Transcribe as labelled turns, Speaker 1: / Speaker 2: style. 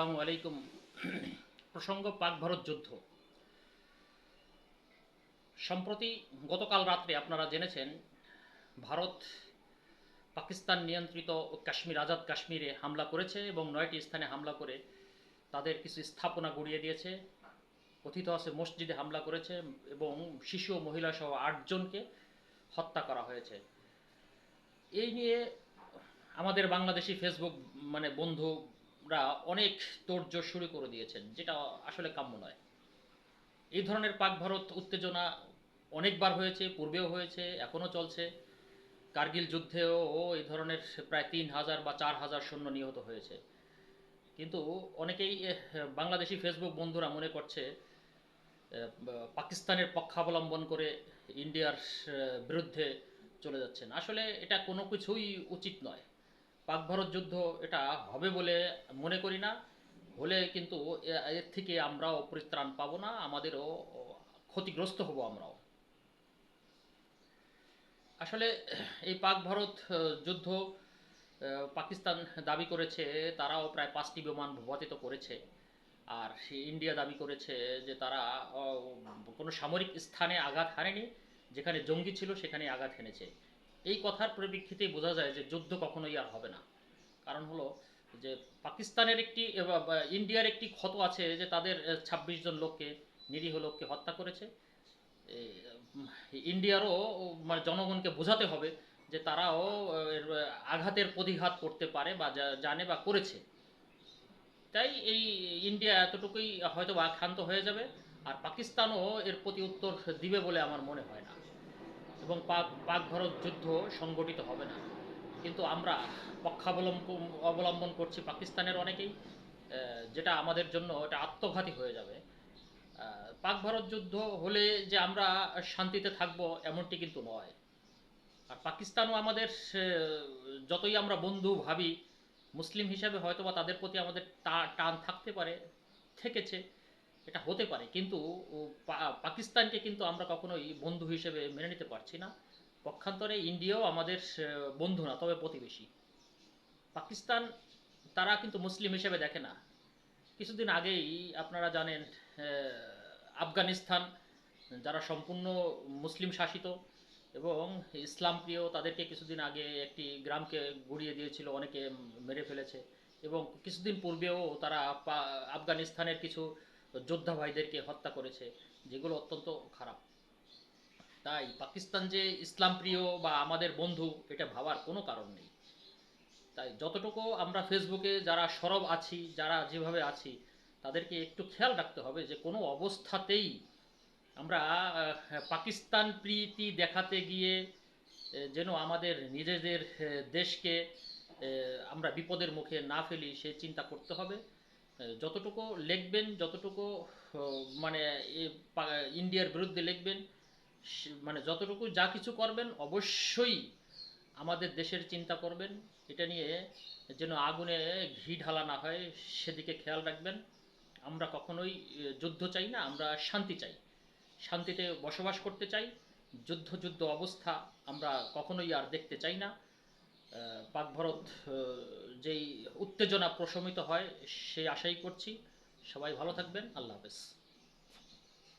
Speaker 1: আলাইকুম। প্রসঙ্গ পাক ভারত যুদ্ধ। সম্প্রতি গতকাল রাত্রে আপনারা জেনেছেন, ভারত পাকিস্তান নিয়ন্ত্রিত কাশ্মীর, আজাদ কাশ্মীরে হামলা করেছে এবং নয়টি স্থানে হামলা করে তাদের কিছু স্থাপনা গুড়িয়ে দিয়েছে। কথিত আছে, মসজিদে হামলা করেছে এবং শিশু ও মহিলা সহ আটজনকে হত্যা করা হয়েছে। এই নিয়ে আমাদের বাংলাদেশি ফেসবুক মানে বন্ধুরা অনেক তোড়জোড় শুরু করে দিয়েছেন, যেটা আসলে কাম্য নয়। এই ধরনের পাক ভারত উত্তেজনা অনেকবার হয়েছে, পূর্বেও হয়েছে, এখনও চলছে। কার্গিল যুদ্ধেও এই ধরনের প্রায় তিন হাজার বা চার হাজার সৈন্য নিহত হয়েছে। কিন্তু অনেকেই বাংলাদেশি ফেসবুক বন্ধুরা মনে করছে পাকিস্তানের পক্ষাবলম্বন করে ইন্ডিয়ার বিরুদ্ধে চলে যাচ্ছেন। আসলে এটা কোনো কিছুই উচিত নয়। পাক ভারত যুদ্ধ এটা হবে বলে মনে করি না। হলে কিন্তু এর থেকে আমরাও পরিত্রাণ পাবো না, আমাদেরও ক্ষতিগ্রস্ত হব আমরাও। আসলে এই পাক ভারত যুদ্ধ পাকিস্তান দাবি করেছে, তারাও প্রায় পাঁচটি বিমান ভূপাতিত করেছে। আর সে ইন্ডিয়া দাবি করেছে যে তারা কোনো সামরিক স্থানে আঘাত হানেনি, যেখানে জঙ্গি ছিল সেখানে আঘাত হেনেছে। এই কথার পরিপ্রেক্ষিতে বোঝা যায় যে যুদ্ধ কখনোই আর হবে না। কারণ হলো যে পাকিস্তানের একটি ইন্ডিয়ার একটি ক্ষত আছে যে তাদের ছাব্বিশ জন লোককে, নিরীহ লোককে হত্যা করেছে। ইন্ডিয়ারও মানে জনগণকে বোঝাতে হবে যে তারাও আঘাতের প্রতিঘাত করতে পারে বা জানে বা করেছে। তাই এই ইন্ডিয়া এতটুকুই হয়তো বা ক্ষান্ত হয়ে যাবে, আর পাকিস্তানও এর প্রতি উত্তর দিবে বলে আমার মনে হয় না। এবং পাক পাক ভারত যুদ্ধ সংগঠিত হবে না। কিন্তু আমরা পক্ষাবলম্বন অবলম্বন করছি পাকিস্তানের অনেকেই যেটা আমাদের জন্য এটা আত্মঘাতী হয়ে যাবে। পাক ভারত যুদ্ধ হলে যে আমরা শান্তিতে থাকব এমনটি কিন্তু নয়। আর পাকিস্তানও আমাদের যতই আমরা বন্ধু ভাবি, মুসলিম হিসাবে হয়তোবা তাদের প্রতি আমাদের টান থাকতে পারে, থেকেছে। এটা হতে পারে, কিন্তু পাকিস্তানকে কিন্তু আমরা কখনোই বন্ধু হিসেবে মেনে নিতে পারছি না। পক্ষান্তরে ইন্ডিয়াও আমাদের বন্ধু না, তবে প্রতিবেশী। পাকিস্তান তারা কিন্তু মুসলিম হিসেবে দেখে না। কিছুদিন আগেই আপনারা জানেন আফগানিস্তান, যারা সম্পূর্ণ মুসলিম শাসিত এবং ইসলাম প্রিয়, তাদেরকে কিছুদিন আগে একটি গ্রামকে গুড়িয়ে দিয়েছিল, অনেকে মেরে ফেলেছে এবং কিছুদিন পূর্বেও তারা আফগানিস্তানের কিছু যোদ্ধা ভাইদেরকে হত্যা করেছে, যেগুলো অত্যন্ত খারাপ। তাই পাকিস্তান যে ইসলাম প্রিয় বা আমাদের বন্ধু, এটা ভাবার কোনো কারণ নেই। তাই যতটুকু আমরা ফেসবুকে যারা সরব আছি, যারা যেভাবে আছি, তাদেরকে একটু খেয়াল রাখতে হবে যে কোনো অবস্থাতেই আমরা পাকিস্তান প্রীতি দেখাতে গিয়ে যেন আমাদের নিজেদের দেশকে আমরা বিপদের মুখে না ফেলি, সে চিন্তা করতে হবে। যতটুকু লিখবেন, যতটুকু মানে ইন্ডিয়ার বিরুদ্ধে লিখবেন মানে যতটুকু যা কিছু করবেন, অবশ্যই আমাদের দেশের চিন্তা করবেন। এটা নিয়ে যেন আগুনে ঘি ঢালা না হয়, সেদিকে খেয়াল রাখবেন। আমরা কখনোই যুদ্ধ চাই না, আমরা শান্তি চাই। শান্তিতে বসবাস করতে চাই। যুদ্ধ যুদ্ধ অবস্থা আমরা কখনোই আর দেখতে চাই না। পাক ভারত যেই উত্তেজনা প্রশমিত হয় সেই আশাই করছি। সবাই ভালো থাকবেন। আল্লাহ হাফেজ।